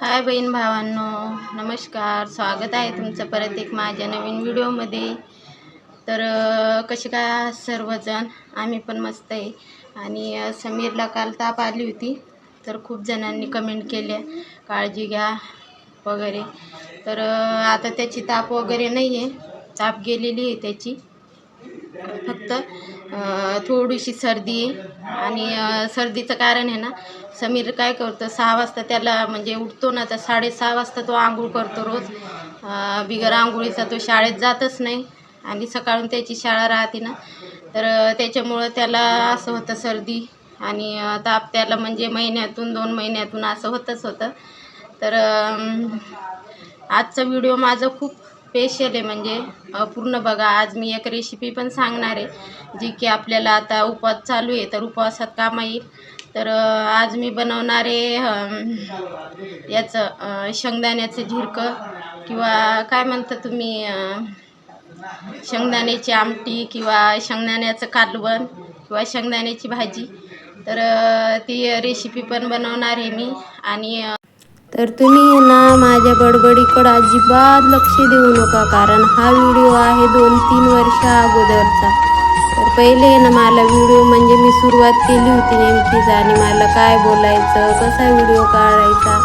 हाय बहीण भावांनो नमस्कार. स्वागत आहे तुमचं परत एक माझ्या नवीन व्हिडिओमध्ये. तर कसे काय सर्वजण? आम्ही पण मस्त आहे. आणि समीरला काल ताप आली होती. तर खूप जणांनी कमेंट केल्या काळजी घ्या वगैरे. तर आता त्याची ताप वगैरे नाही आहे ताप गेलेली आहे त्याची. फक्त थोडीशी सर्दी आणि सर्दीचं कारण आहे ना समीर काय करतो सहा वाजता त्याला म्हणजे उठतो ना तर साडेसहा वाजता तो आंघोळ करतो रोज. बिगर आंघोळीचा तो शाळेत जातच नाही आणि सकाळून त्याची शाळा राहते ना. तर त्याच्यामुळं त्याला असं होतं सर्दी आणि ताप त्याला म्हणजे महिन्यातून दोन महिन्यातून असं होतच होतं. तर आजचा व्हिडिओ माझा खूप स्पेशल आहे म्हणजे पूर्ण बघा आज मी एक रेसिपी पण सांगणार आहे जी की आपल्याला आता उपवास चालू आहे तर उपवासात कामा येईल. तर आज मी बनवणार आहे याचं शेंगदाण्याचं झिरकं किंवा काय म्हणता तुम्ही शेंगदाण्याची आमटी किंवा शेंगदाण्याचं कालवण किंवा शेंगदाण्याची भाजी. तर ती रेसिपी पण बनवणार आहे मी आणि तर तुम्ही ना माझ्या बडबडीकडं अजिबात लक्ष देऊ नका कारण हा व्हिडिओ आहे दोन तीन वर्ष अगोदरचा. तर पहिले ना मला व्हिडिओ म्हणजे मी सुरुवात केली होती नेमकीच आणि मला काय बोलायचं कसा व्हिडिओ काढायचा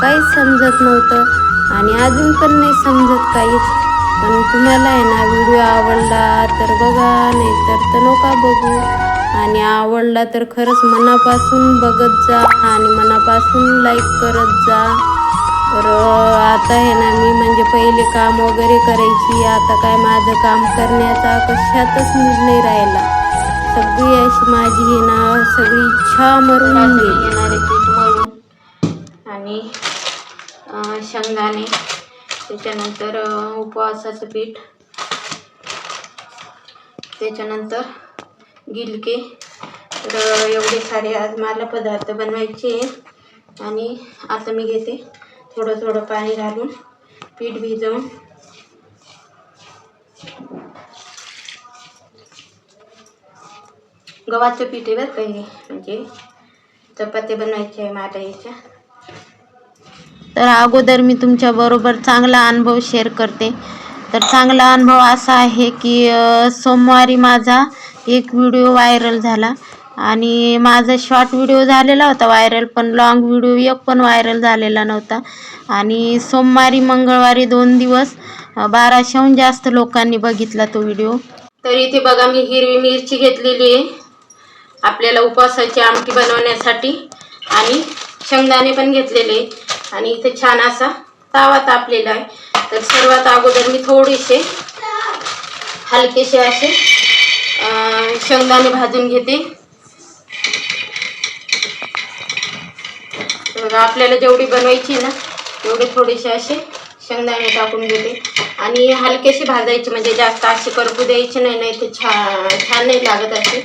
काहीच समजत नव्हतं आणि अजून पण नाही समजत काहीच. पण तुम्हाला आहे ना व्हिडिओ आवडला तर बघा नाही तर तर नका बघू. आणि आवडला तर खरंच मनापासून बघत जा आणि मनापासून लाईक करत जा. तर आता आहे ना मी म्हणजे पहिले काम वगैरे करायची आता काय माझं काम करण्याचा कशातच मूड नाही राहिला. सगळी अशी माझी आहे ना सगळी इच्छा मरून पीठ मळून आणि शेंगदाणे त्याच्यानंतर उपवासाचं पीठ त्याच्यानंतर गिलके. तर एवढे सारे आज मला पदार्थ बनवायचे आहेत. आणि आता मी घेते थोडं थोडं पाणी घालून पीठ भिजवून. गव्हाचं पीठ आहे बरं काही म्हणजे चपात्या बनवायच्या आहे मला याच्या. तर अगोदर मी तुमच्याबरोबर चांगला अनुभव शेअर करते. तर चांगला अनुभव असा आहे की सोमवारी माझा एक व्हिडिओ व्हायरल झाला. आणि माझा शॉर्ट व्हिडिओ झालेला होता व्हायरल पण लाँग व्हिडिओ एक पण व्हायरल झालेला नव्हता. आणि सोमवारी मंगळवारी दोन दिवस बाराशेहून जास्त लोकांनी बघितला तो व्हिडिओ तर इथे बघा मी हिरवी मिरची घेतलेली आहे. आपल्याला उपवासाची आमटी बनवण्यासाठी. आणि शेंगदाणे पण घेतलेले आणि इथे छान असा तावा तापलेला आहे. तर सर्वात अगोदर मी थोडेसे हलकेसे असे शेंगदाणे भाजून घेते. आपल्याला जेवढी बनवायची ना तेवढे थोडेसे असे शेंगदाणे टाकून घेते. आणि हलकेशी भाजायची म्हणजे जास्त अशी करपू द्यायची नाही नाही ते छा छान नाही लागत असे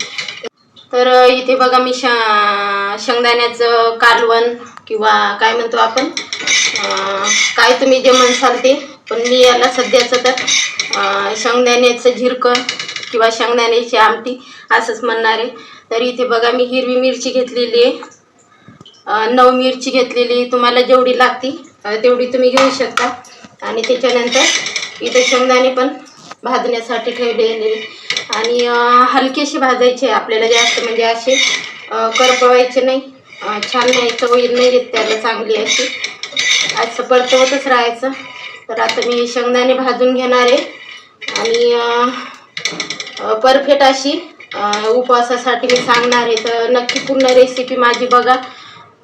तर इथे बघा मी शा शेंगदाण्याचं कालवण किंवा काय म्हणतो आपण काय तुम्ही जे म्हणसाल ते पण मी याला सध्याचं तर शेंगदाण्याचं झिरकं किंवा शेंगदाण्याची आमटी असंच म्हणणार आहे. तर इथे बघा मी हिरवी मिरची घेतलेली आहे. नऊ मिरची घेतलेली तुम्हाला जेवढी लागती तेवढी तुम्ही घेऊ शकता. आणि त्याच्यानंतर इथे शेंगदाणे पण भाजण्यासाठी ठेवलेले आणि हलकेशी भाजायचे आपल्याला जास्त म्हणजे असे करपवायचे नाही. छान नाही चवळी नाही येत त्याला चांगली अशी. असं परतवतच राहायचं. तर आता मी शेंगदाणे भाजून घेणार आहे. आणि परफेक्ट अशी. उपवासासाठी मी सांगणार आहे. तर नक्की पूर्ण रेसिपी माझी बघा.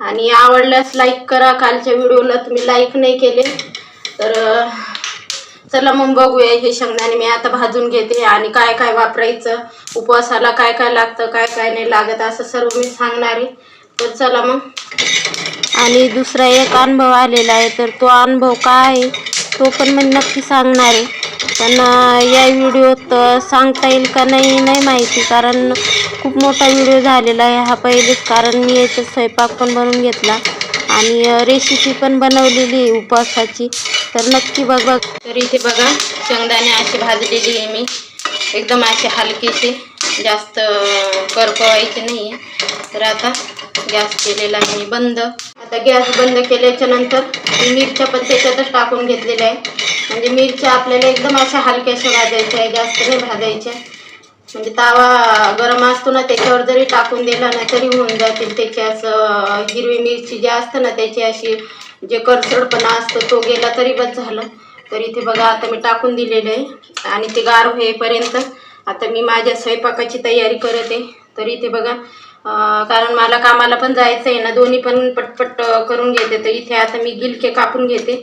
आणि आवडल्यास लाईक करा. कालच्या व्हिडिओला तुम्ही लाईक नाही केले. तर चला मग बघूया हे शेंगदाणे मी आता भाजून घेते. आणि काय काय वापरायचं उपवासाला काय काय लागतं काय काय नाही लागत असं सर्व मी सांगणार आहे. तर चला मग. आणि दुसरा एक अनुभव आलेला आहे. तर तो अनुभव काय आहे? तो पण मी नक्की सांगणार आहे. पण या व्हिडिओत सांगता येईल का नाही नाही माहिती. कारण खूप मोठा व्हिडिओ झालेला आहे हा पहिलेच. कारण मी याच्यात स्वयंपाक पण बनवून घेतला. आणि रेसिपी पण बनवलेली आहे उपवासाची. तर नक्की बघा. तर इथे बघा शेंगदाणे असे भाजलेली आहे मी. एकदम असे हलकेसे. जास्त करपवायचे नाही आहे तर आता गॅस केलेला आहे बंद. आता गॅस बंद केल्याच्यानंतर मिरच्या पण त्याच्यातच टाकून घेतलेल्या आहे म्हणजे मिरच्या आपल्याला एकदम अशा हलक्याशा भाजायच्या आहे जास्त नाही भाजायच्या. म्हणजे तावा गरम असतो ना त्याच्यावर जरी टाकून दिला ना तरी होऊन जातील. त्याची असं हिरवी मिरची जी असतं ना त्याची अशी जे करसडपणा असतो तो गेला तरी बस झालं. तर इथे बघा आता मी टाकून दिलेलं आहे. आणि ते गार होईपर्यंत आता मी माझ्या स्वयंपाकाची तयारी करत. आहे तर इथे बघा कारण मला कामाला पण जायचं आहे ना दोन्ही पण पटपट करून घेते. तर इथे आता मी गिलके कापून घेते.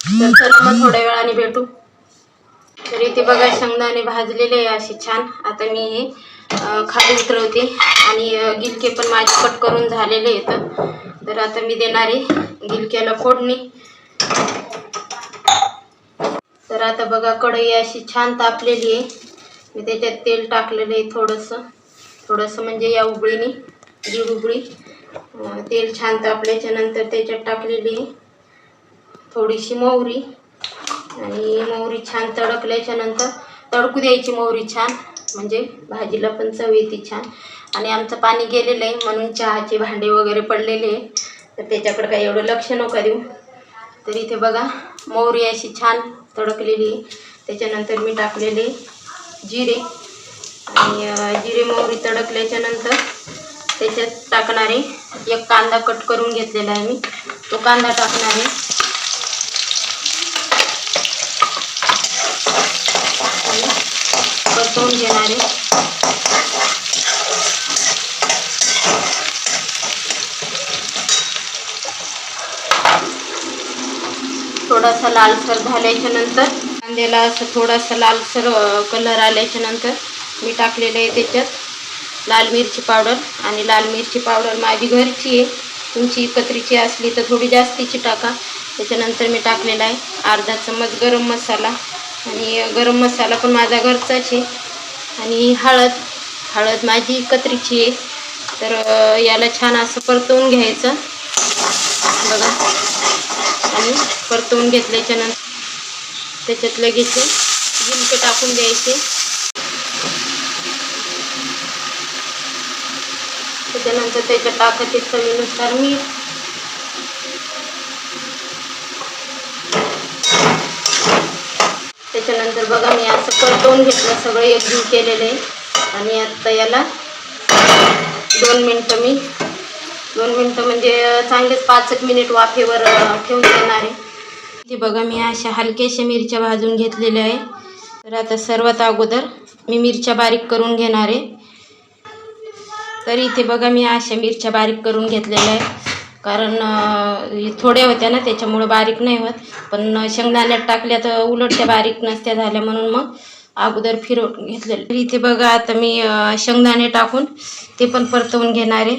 तर चला मग थोड्या वेळाने भेटू. तर इथे बघा शेंगदाणे भाजलेले आहे असे छान. आता मी हे खाली उतरवते. आणि गिलके पण माझे कट करून झालेले आहेत. तर आता मी देणार आहे गिलक्याला फोडणी. तर आता बघा कढई अशी छान तापलेली आहे. मी त्याच्यात तेल टाकलेलं आहे थोडंसं. थोडंसं म्हणजे या उबळीने दीड उबळी तेल छान तापल्याच्या नंतर त्याच्यात टाकलेली आहे. थोडीशी मोहरी आणि मोहरी छान तडकल्याच्या नंतर तडकू द्यायची मोहरी छान म्हणजे भाजीला पण चव येते छान. आणि आमचं पाणी गेलेलं आहे म्हणून चहाचे भांडे वगैरे पडलेले आहे. तर त्याच्याकडे काही एवढं लक्ष नका देऊ. तर इथे बघा मोहरी अशी छान तडकलेली आहे. त्याच्यानंतर मी टाकलेले जिरे. आणि जिरे मोहरी तडकल्याच्या नंतर त्याच्यात टाकणारे एक कांदा कट करून घेतलेला आहे मी. तो कांदा टाकणार आहे. परतवून घेणार आहे. थोडासा लालसर झाल्याच्यानंतर कांद्याला असं थोडासा लालसर कलर आल्याच्यानंतर मी टाकलेलं आहे त्याच्यात. लाल मिरची पावडर आणि लाल मिरची पावडर माझी घरची आहे. तुमची एकत्रीची असली तर थोडी जास्तीची टाका. त्याच्यानंतर मी टाकलेला आहे अर्धा चम्मच गरम मसाला. आणि गरम मसाला पण माझा घरचाच आहे. आणि हळद हळद माझी एकत्रीची आहे. तर याला छान असं परतवून घ्यायचं. बघा. आणि परतवून घेतल्याच्यानंतर त्याच्यात लगेच गिलके टाकून द्यायचे. त्याच्यानंतर त्याच्या टाकायचे चवीनुसार मीठ त्याच्यानंतर बघा मी असं परतवून घेतलं सगळं एकजीव केलेलं आहे. आणि आता याला दोन मिनटं मी दोन मिनटं म्हणजे चांगलेच पाच एक मिनिट वाफेवर ठेवून देणार आहे. ती बघा मी अशा हलक्याशा मिरच्या भाजून घेतलेल्या आहे. तर आता सर्वात अगोदर मी मिरच्या बारीक करून घेणार आहे. तर इथे बघा मी अशा मिरच्या बारीक करून घेतलेल्या आहे कारण हे थोड्या होत्या ना त्याच्यामुळं बारीक नाही होत. पण शेंगदाण्यात टाकल्या तर उलट त्या बारीक नसत्या झाल्या म्हणून मग अगोदर फिरवून घेतलेलं. इथे बघा आता मी शेंगदाणे टाकून ते पण परतवून घेणार आहे.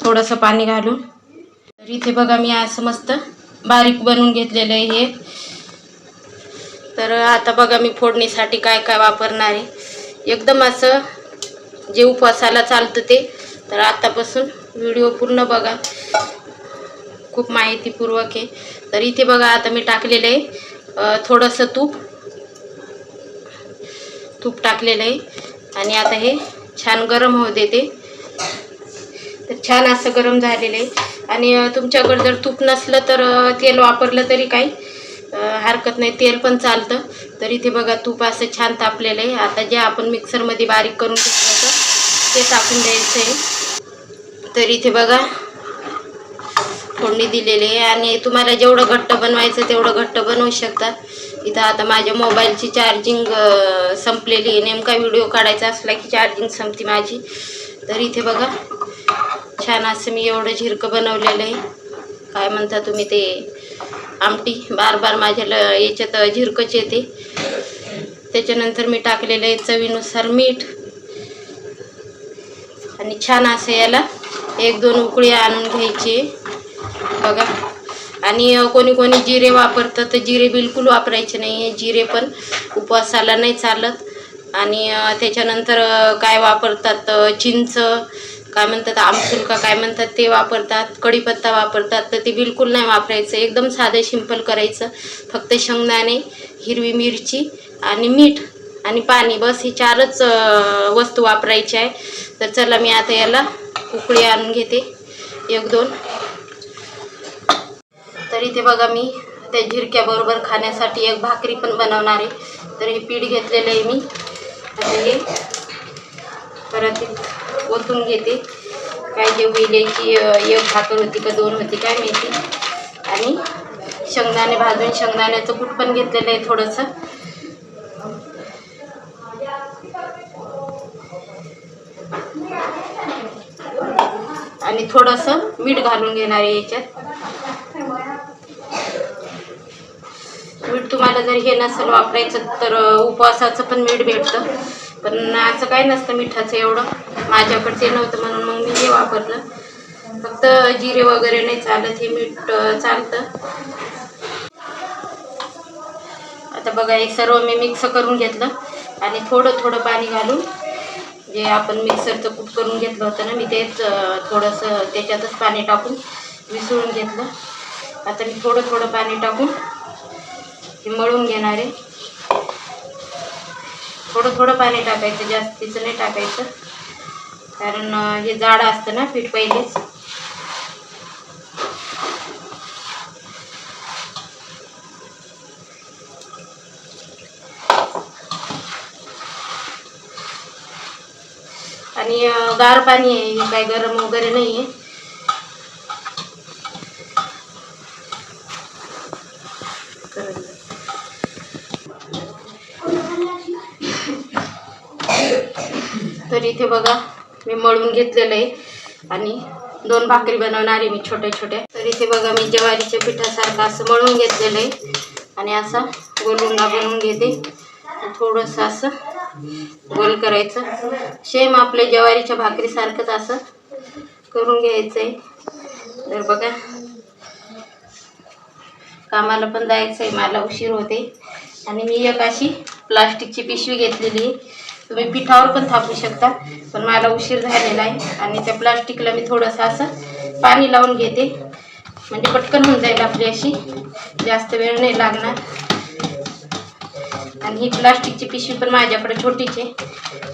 थोडंसं पाणी घालून. तर इथे बघा मी असं मस्त बारीक बनवून घेतलेलं आहे हे. तर आता बघा मी फोडणीसाठी काय काय वापरणार आहे. एकदम असं जे उपवासाला चालतं ते. तर आतापासून व्हिडिओ पूर्ण बघा. खूप माहितीपूर्वक आहे. तर इथे बघा आता मी टाकलेलं आहे. थोडंसं तूप. तूप टाकलेलं आहे. आणि आता हे छान गरम होऊ देते. तर छान असं गरम झालेलं आहे. आणि तुमच्याकडे जर तूप नसलं तर तेल वापरलं तरी काही हरकत नाही. तेल पण चालतं. तर इथे बघा तूप असं छान तापलेलं आहे. आता जे आपण मिक्सरमध्ये बारीक करून घेतलं ते टाकून द्यायचं. आहे तर इथे बघा फोडणी दिलेली आहे आणि तुम्हाला जेवढं घट्ट बनवायचं तेवढं घट्ट बनवू शकता. इथं आता माझ्या मोबाईलची चार्जिंग संपलेली आहे. नेमका व्हिडिओ काढायचा असला की चार्जिंग संपती माझी. तर इथे बघा छान असं मी एवढं झिरकं बनवलेलं आहे. काय म्हणता तुम्ही ते? आमटी बार बार माझ्या ल याच्यात झिरकंच येते. त्याच्यानंतर मी टाकलेलं आहे चवीनुसार मीठ. आणि छान असं याला एक दोन उकळी आणून घ्यायची. बघा. आणि कोणी कोणी जिरे वापरतं तर जिरे बिलकुल वापरायचे नाही आहे जिरे पण उपवासाला नाही चालत. आणि त्याच्यानंतर काय वापरतात चिंच काय म्हणतात आमसुलका काय म्हणतात ते वापरतात. कढीपत्ता वापरतात. तर ते बिलकुल नाही वापरायचं. एकदम साधं सिंपल करायचं. फक्त शेंगदाणे हिरवी मिरची आणि मीठ. आणि पाणी बस ही चारच वस्तू वापरायची आहे. तर चला मी आता याला उकळी आणून घेते. एक दोन. तर इथे बघा मी त्या झिरक्याबरोबर खाण्यासाठी एक भाकरी पण बनवणार आहे. तर हे पीठ घेतलेलं आहे मी. आता हे परत ओतून घेते. काय जे विल्याची एक भाकर होती का दोन होती काय माहिती. आणि शेंगदाणे भाजून शेंगदाण्याचं कूट पण घेतलेलं आहे थोडंसं. आणि थोडंसं मीठ घालून घेणार आहे याच्यात. मीठ तुम्हाला जर हे नसेल वापरायचं तर उपवासाचं पण मीठ भेटतं. पण असं काही नसतं मिठाचं एवढं. माझ्याकडे ते नव्हतं म्हणून मग मी हे वापरलं. फक्त जिरे वगैरे नाही चालत हे मीठ चालतं. आता बघा हे सर्व मी मिक्स करून घेतलं. आणि थोडं थोडं पाणी घालून जे आपण मिक्सरचं कूट करून घेतलं होतं ना मी तेच थोडंसं त्याच्यातच पाणी टाकून मिसळून घेतलं. आता मी थोडं थोडं पाणी टाकून हे मळून घेणार आहे. थोडं थोडं पाणी टाकायचं जास्तीचं नाही टाकायचं. कारण हे जाड असतं ना पीठ पहिलेच. गार पाणी आहे हे काय गरम वगैरे नाही आहे. तर इथे बघा मी मळून घेतलेलं आहे आणि दोन भाकरी बनवणार आहे मी छोट्या छोट्या. तर इथे बघा मी ज्वारीच्या पिठासारखं असं मळून घेतलेलं आहे आणि असं गोलुंगा बनवून घेते. थोडंसं असं गोल करायचं. सेम आपले ज्वारीच्या भाकरीसारखंच असं करून घ्यायचं आहे तर बघा. कामाला पण जायचं आहे मला उशीर होते. आणि मी एक अशी प्लास्टिकची पिशवी घेतलेली आहे. तुम्ही पिठावर पण थापू शकता पण मला उशीर झालेला आहे. आणि त्या प्लास्टिकला मी थोडंसं असं पाणी लावून घेते. म्हणजे पटकन होऊन जाईल आपली अशी. जास्त वेळ नाही लागणार. आणि ही प्लास्टिकची पिशवी पण माझ्याकडे छोटीची.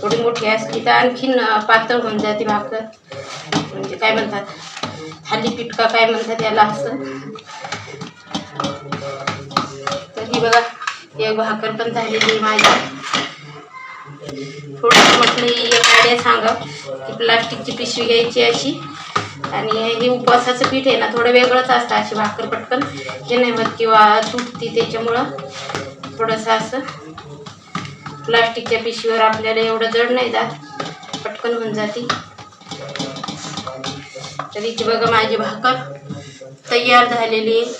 थोडी मोठी असली तर आणखीन पातळ होऊन जाते भाकर. म्हणजे काय म्हणतात? हल्ली पिटका काय म्हणतात याला असं. तर ही बघा एक भाकर पण झालेली माझी. थोडंसं म्हटलं ही एक आयडिया सांगा की प्लास्टिकची पिशवी घ्यायची अशी. आणि हे उपवासाचं पीठ आहे ना थोडं वेगळंच असतं अशी भाकर पटकन. हे नाही होत किंवा तुटती त्याच्यामुळं. थोडंसं असं. प्लास्टिकच्या पिशवीवर आपल्याला एवढं जड नाही जात. पटकन होऊन जाते. तर इथे बघा माझी भाकर तयार झालेली आहे.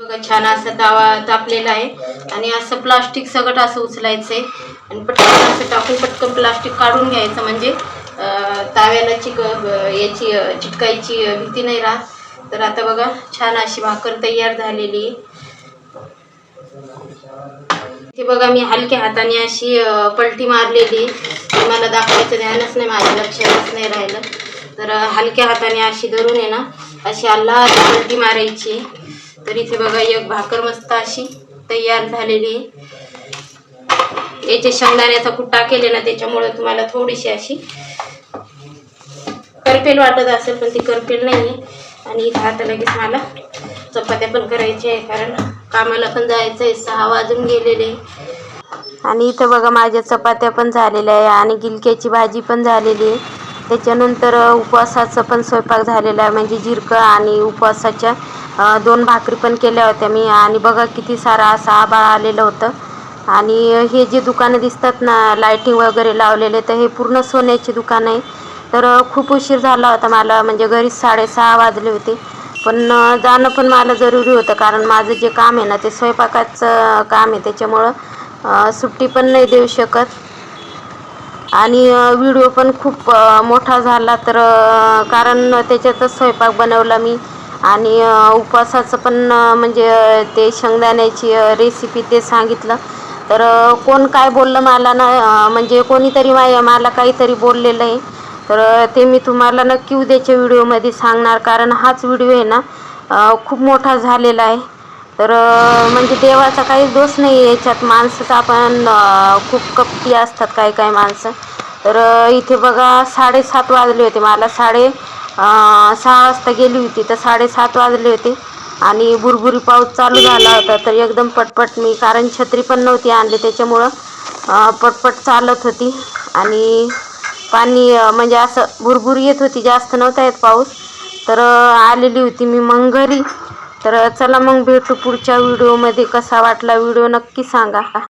बघा छान असं तावा तापलेला आहे. आणि असं प्लास्टिक सगळं असं उचलायचं आहे. आणि पटकन असं टाकून पटकन प्लास्टिक काढून घ्यायचं. म्हणजे ताव्याला चिक याची चिटकायची भीती नाही राहत. तर आता बघा छान अशी भाकर तयार झालेली. हे बघा मी हलक्या हाताने अशी पलटी मारलेली. मला दाखवायचं ध्यानच नाही माझ्या लक्षातच नाही राहिलं. तर हलक्या हाताने अशी धरून आहे ना अशी अल्ला पलटी मारायची. तर इथे बघा एक भाकर मस्त अशी तयार झालेली. आहे याचे शेंगदाण्याचा कुट्टा केले ना त्याच्यामुळे तुम्हाला थोडीशी अशी करपेल वाटत असेल पण ती करपेल नाही आहे आणि इथं आता लगेच मला चपात्या पण करायच्या आहे कारण कामाला पण जायचं आहे सहा वाजून गेलेले. आणि इथं बघा माझ्या चपात्या पण झालेल्या आहे आणि गिलक्याची भाजी पण झालेली आहे. त्याच्यानंतर उपवासाचा उपवासाचं पण स्वयंपाक झालेला आहे म्हणजे जिरकं आणि उपवासाच्या दोन भाकरी पण केल्या होत्या मी. आणि बघा किती सारा असा आबाळ आलेलं होतं. आणि हे जे दुकानं दिसतात ना लायटिंग वगैरे लावलेले तर हे पूर्ण सोन्याची दुकान आहे. तर खूप उशीर झाला होता मला. म्हणजे घरी साडेसहा वाजले होते. पण जाणं पण मला जरुरी होतं. कारण माझं जे काम आहे ना ते स्वयंपाकाचं काम आहे. त्याच्यामुळं सुट्टी पण नाही देऊ शकत. आणि व्हिडिओ पण खूप मोठा झाला. तर कारण त्याच्यातच स्वयंपाक बनवला मी. आणि उपवासाचं पण म्हणजे ते शेंगदाण्याची रेसिपी ते सांगितलं. तर कोण काय बोललं मला ना म्हणजे कोणीतरी मा मला काहीतरी बोललेलं आहे. तर ते मी तुम्हाला नक्की उद्याच्या व्हिडिओमध्ये सांगणार कारण हाच व्हिडिओ आहे ना खूप मोठा झालेला आहे. तर म्हणजे देवाचा काही दोष नाही याच्यात. माणसाचं आपण खूप कपटी असतात काही काही माणसं. तर इथे बघा साडेसात वाजले होते. मला साडे सहा वाजता गेली होती. तर साडेसात वाजले होते. आणि बुरबुरी पाऊस चालू झाला होता. तर एकदम पटपट मी कारण छत्री पण नव्हती आणली. त्याच्यामुळं पटपट चालत होती. आणि पाणी म्हणजे असं भुरभुर येत होती जास्त नव्हता येत पाऊस. तर आलेली होती मी मग घरी. तर चला मग भेटू पुढच्या व्हिडिओमध्ये. कसा वाटला व्हिडिओ नक्की सांगा.